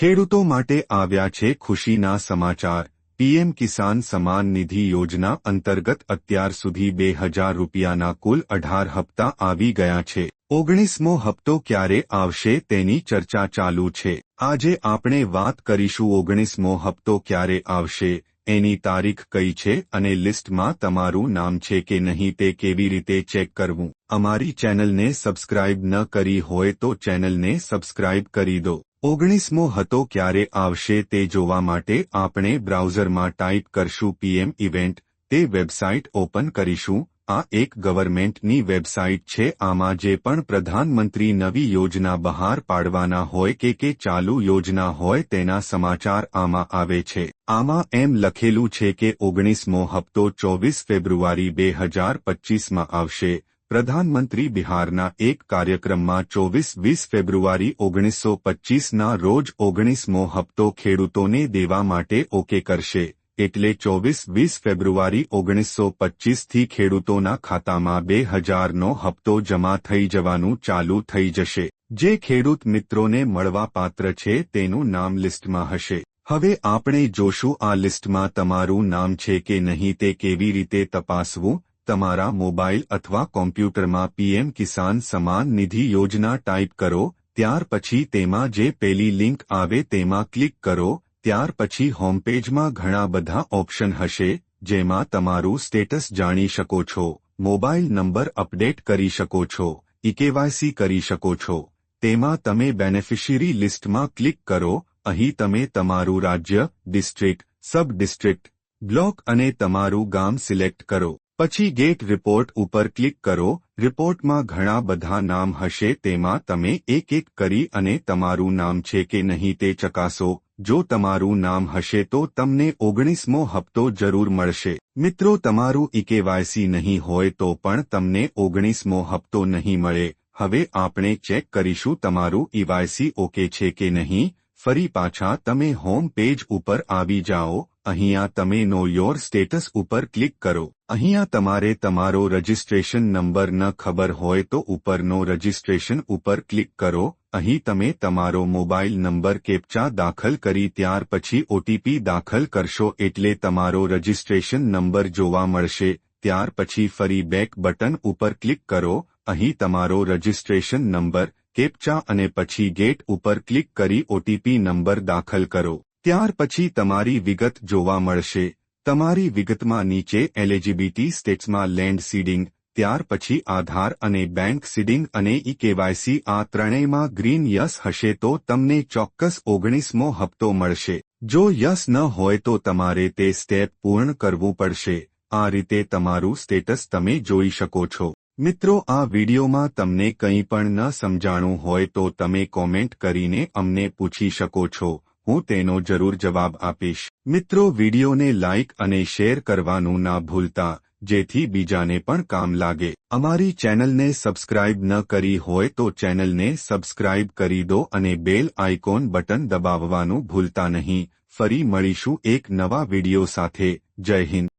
ખેડૂતો માટે આવ્યા છે ખુશીના સમાચાર. પીએમ કિસાન સમાન નિધિ યોજના અંતર્ગત અત્યાર સુધી બે હજાર રૂપિયાના કુલ અઢાર હપ્તા આવી ગયા છે. ઓગણીસમો હપ્તો ક્યારે આવશે તેની ચર્ચા ચાલુ છે. આજે આપણે વાત કરીશું ઓગણીસમો હપ્તો ક્યારે આવશે, એની તારીખ કઈ છે અને લિસ્ટમાં તમારું નામ છે કે નહીં તે કેવી રીતે ચેક કરવું. અમારી ચેનલને સબસ્ક્રાઇબ ન કરી હોય તો ચેનલને સબસ્ક્રાઇબ કરી દો. ઓગણીસમો હતો ક્યારે આવશે તે જોવા માટે આપણે બ્રાઉઝરમાં ટાઈપ કરશું પીએમ ઇવેન્ટ, તે વેબસાઇટ ઓપન કરીશું. આ એક ગવર્મેન્ટની વેબસાઇટ છે, આમાં જે પણ પ્રધાનમંત્રી નવી યોજના બહાર પાડવાના હોય કે કે ચાલુ યોજના હોય તેના સમાચાર આમાં આવે છે. આમાં એમ લખેલું છે કે ઓગણીસમો હપ્તો ચોવીસ ફેબ્રુઆરી બે હજાર પચીસમાં આવશે. પ્રધાનમંત્રી બિહારના એક કાર્યક્રમમાં ચોવીસ વીસ ફેબ્રુઆરી ઓગણીસો પચ્ચીસના રોજ ઓગણીસમો હપ્તો ખેડૂતોને દેવા માટે ઓકે કરશે. એટલે ચોવીસ વીસ ફેબ્રુઆરી ઓગણીસો પચ્ચીસથી ખેડૂતોના ખાતામાં બે હજારનો હપ્તો જમા થઈ જવાનું ચાલુ થઈ જશે. જે ખેડૂત મિત્રોને મળવા પાત્ર છે તેનું નામ લિસ્ટમાં હશે. હવે આપણે જોશું આ લિસ્ટમાં તમારું નામ છે કે નહીં તે કેવી રીતે તપાસવું? તમારા મોબાઈલ અથવા કોમ્પ્યુટરમાં પીએમ કિસાન સમાન નિધિ યોજના ટાઈપ કરો, ત્યાર પછી તેમાં જે પેલી લિંક આવે તેમાં ક્લિક કરો, ત્યાર પછી હોમપેજમાં ઘણા બધા ઓપ્શન હશે, જેમાં તમારું સ્ટેટસ જાણી શકો છો, મોબાઈલ નંબર અપડેટ કરી શકો છો ઇકેવાયસી કરી શકો છો. તેમાં તમે બેનિફિશિયરી લિસ્ટમાં ક્લિક કરો, અહીં તમે તમારું રાજ્ય, ડિસ્ટ્રિક્ટ સબ ડિસ્ટ્રિક્ટ બ્લોક અને તમારું ગામ સિલેક્ટ કરો. પછી ગેટ રિપોર્ટ ઉપર ક્લિક કરો. રિપોર્ટમાં ઘણા બધા નામ હશે, તેમાં તમે એક એક કરી અને તમારું નામ છે કે નહીં તે ચકાસો. જો તમારું નામ હશે તો તમને ઓગણીસમો હપ્તો જરૂર મળશે. મિત્રો, તમારું ઇકેવાયસી નહીં હોય તો પણ તમને ઓગણીસમો હપ્તો નહીં મળે. હવે આપણે ચેક કરીશું તમારું ઈવાયસી ઓકે છે કે નહીં. ફરી પાછા તમે હોમ પેજ ઉપર આવી જાઓ. અહીંયા તમે નો યોર સ્ટેટસ ઉપર ક્લિક કરો. અહીંયા તમારે તમારો રજિસ્ટ્રેશન નંબર ન ખબર હોય તો ઉપરનો રજિસ્ટ્રેશન ઉપર ક્લિક કરો. અહીં તમે તમારો મોબાઈલ નંબર કેપ્ચા દાખલ કરી ત્યાર પછી ઓટીપી દાખલ કરશો એટલે તમારો રજિસ્ટ્રેશન નંબર જોવા મળશે. ત્યાર પછી ફરી બેક બટન ઉપર ક્લિક કરો. અહીં તમારો રજિસ્ટ્રેશન નંબર કેપ્ચા અને પછી ગેટ ઉપર ક્લિક કરી ઓટીપી નંબર દાખલ કરો. ત્યાર પછી તમારી વિગત જોવા મળશે. તમારી વિગતમાં નીચે એલિજિબિલિટી સ્ટેટ્સમાં લેન્ડ સીડિંગ, ત્યાર પછી આધાર અને બેંક સીડિંગ અને ઈ કેવાયસી આ ત્રણેયમાં ગ્રીન યસ હશે તો તમને ચોક્કસ ઓગણીસમો હપ્તો મળશે. જો યસ ન હોય તો તમારે તે સ્ટેપ પૂર્ણ કરવું પડશે. આ રીતે તમારું સ્ટેટસ તમે જોઈ શકો છો. મિત્રો, આ વિડીયોમાં તમને કંઈ પણ ન સમજાણું હોય તો તમે કોમેન્ટ કરીને અમને પૂછી શકો છો. હું તેનો જરૂર જવાબ આપીશ. મિત્રો, વિડીયોને લાઇક અને શેર કરવાનું ના ભૂલતા, જેથી બીજાને પણ કામ લાગે. અમારી ચેનલને સબસ્ક્રાઇબ ન કરી હોય તો ચેનલને સબસ્ક્રાઇબ કરી દો અને બેલ આઇકોન બટન દબાવવાનું ભૂલતા નહીં. ફરી મળીશું એક નવા વીડિયો સાથે. જય હિન્દ.